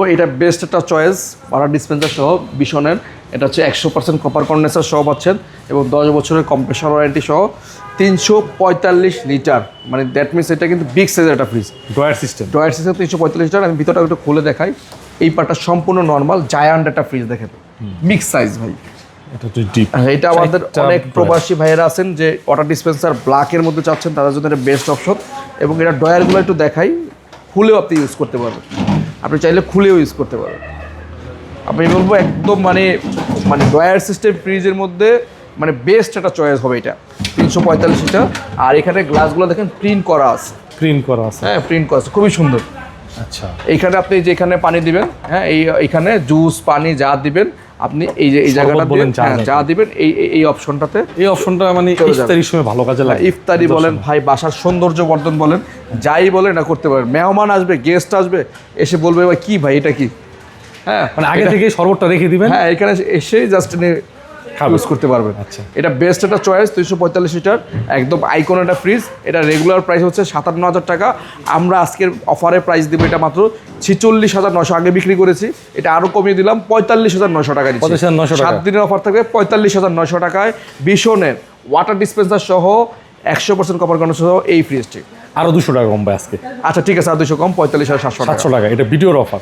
তো এটা বেস্ট একটা চয়েস ওয়াটার ডিসপেন্সার সহ বিশনের এটা হচ্ছে একশো পার্সেন্ট কপার কন্ডেন্সার সহ পাচ্ছেন এবং দশ বছরের কম্প্রেসার ওয়ারেন্টি সহ তিনশো পঁয়তাল্লিশ লিটার। মানে দ্যাট মিনস এটা কিন্তু বিগ সাইজের একটা fridge drawer system drawer system তিনশো পঁয়তাল্লিশ লিটার। আমি ভিতরটা একটু খুলে দেখাই। এই পার্টটা সম্পূর্ণ নর্মাল জায়ান্ট একটা ফ্রিজ দেখেন। মিক্স সাইজ ভাই। এটা আমাদের অনেক প্রবাসী ভাইয়েরা আছেন যে ওয়াটার ডিসপেন্সার ব্ল্যাকের মধ্যে চাচ্ছেন তাদের জন্য এটা বেস্ট অপশন এবং এটা ডয়ারগুলো একটু দেখাই। খুলেও আপনি ইউজ করতে পারবেন। আপনি চাইলে খুলেও ইউজ করতে পারেন। আমি বলব একদম মানে মানে ড্রয়ার সিস্টেম ফ্রিজের মধ্যে মানে বেস্ট একটা চয়েস হবে এটা। তিনশো পঁয়তাল্লিশটা আর এখানে গ্লাসগুলো দেখেন প্রিন্ট করা আছে। প্রিন্ট করা আছে। হ্যাঁ প্রিন্ট করা আছে। খুবই সুন্দর। আচ্ছা। এইখানে আপনি যেখানে পানি দিবেন হ্যাঁ এই এখানে জুস পানি যা দিবেন আপনি এই যে এই জায়গাটা বলেন, চা হ্যাঁ, যা দিবেন এই এই- অপশনটাতে এই অপশনটা মানে ইফতারির সময় ভালো কাজে লাগে। ইফতারি বলেন ভাই বাসার সৌন্দর্য বর্ধন বলেন যাই বলেন না করতে পারেন মেহমান আসবে গেস্ট আসবে এসে বলবে ভাই কি ভাই এটা কি? হ্যাঁ মানে আগে থেকে শরবতটা রেখে দিবেন। হ্যাঁ এখানে এসেই জাস্ট। ইউজ করতে পারবেন আচ্ছা। এটা বেস্ট একটা চয়েস দুইশো পঁয়তাল্লিশ লিটার একদম আইকন একটা ফ্রিজ এটা রেগুলার প্রাইস হচ্ছে সাতান্ন হাজার টাকা। আমরা আজকের অফারে প্রাইস দেবো এটা মাত্র ছিচল্লিশ হাজার নশো আগে বিক্রি করেছি। এটা আরও কমিয়ে দিলাম পঁয়তাল্লিশ হাজার নশো টাকা দিচ্ছি। 45,900 টাকা। সাত দিনের অফার থাকবে পঁয়তাল্লিশ হাজার নশো টাকায় ভীষণের ওয়াটার ডিসপেন্সার সহ একশো পার্সেন্ট কপার কন্ডেন্সার সহ এই ফ্রিজটি আরও দুশো টাকা কম পায় আজকে। আচ্ছা ঠিক আছে আর দুশো কম পঁয়তাল্লিশ হাজার সাতশো সাতশো টাকা এটা ভিডিওর অফার